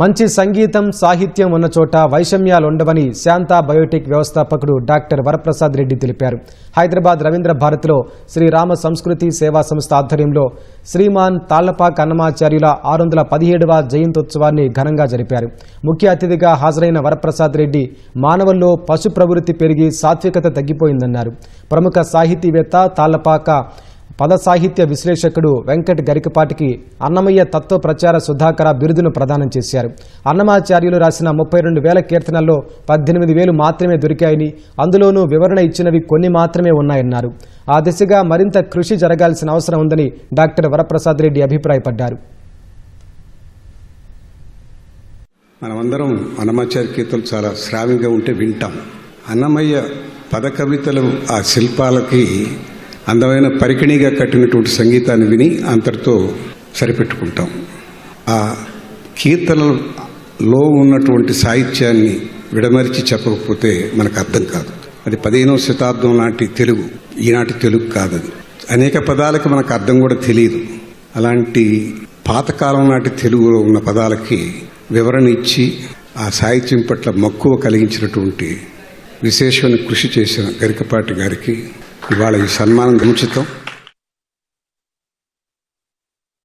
మంచి సంగీతం సాహిత్యం ఉన్న చోట వైషమ్యాలు ఉండవని శాంతా బయోటెక్ వ్యవస్థాపకుడు డాక్టర్ వరప్రసాద్ రెడ్డి తెలిపారు. హైదరాబాద్ రవీంద్ర భారతిలో శ్రీరామ సంస్కృతి సేవా సంస్థ ఆధ్వర్యంలో శ్రీమాన్ తాళ్ళపాక్ అన్నమాచార్యుల ఆరు వందల పదిహేడవ జయంతోత్సవాన్ని ఘనంగా జరిపారు. ముఖ్య అతిథిగా హాజరైన వరప్రసాద్ రెడ్డి మానవుల్లో పశు ప్రవృత్తి పెరిగి సాత్వికత తగ్గిపోయిందన్నారు. ప్రముఖ సాహితీవేత్త తాళ్ళపాక పద సాహిత్య విశ్లేషకుడు వెంకట్ గరికపాటికి అన్నమయ్య తత్వ ప్రచార సుధాకర బిరుదును ప్రదానం చేశారు. అన్నమాచార్యులు రాసిన ముప్పై రెండు వేల కీర్తనల్లో పద్దెనిమిది వేలు మాత్రమే దొరికాయని అందులోనూ వివరణ ఇచ్చినవి కొన్ని మాత్రమే ఉన్నాయన్నారు. ఆ దిశగా మరింత కృషి జరగాల్సిన అవసరం ఉందని డాక్టర్ వరప్రసాద్ రెడ్డి అభిప్రాయపడ్డారు. మనమందరం అన్నమాచార్య కీర్తనలు చాలా శ్రావ్యంగా ఉంటే వింటాం. అన్నమయ్య పద కవితలు ఆ శిల్పాలకి అందమైన పరికిణిగా కట్టినటువంటి సంగీతాన్ని విని అంతటితో సరిపెట్టుకుంటాం. ఆ కీర్తనలో ఉన్నటువంటి సాహిత్యాన్ని విడమరిచి చెప్పకపోతే మనకు అర్థం కాదు. అది పదిహేనవ శతాబ్దం నాటి తెలుగు ఈనాటి తెలుగు కాదు అది అనేక పదాలకు మనకు అర్థం కూడా తెలియదు. అలాంటి పాతకాలం నాటి తెలుగులో ఉన్న పదాలకి వివరణ ఇచ్చి ఆ సాహిత్యం పట్ల మక్కువ కలిగించినటువంటి విశేషమైన కృషి చేసిన గరికపాటి గారికి ఇవాళ ఈ సన్మానం ఉచితం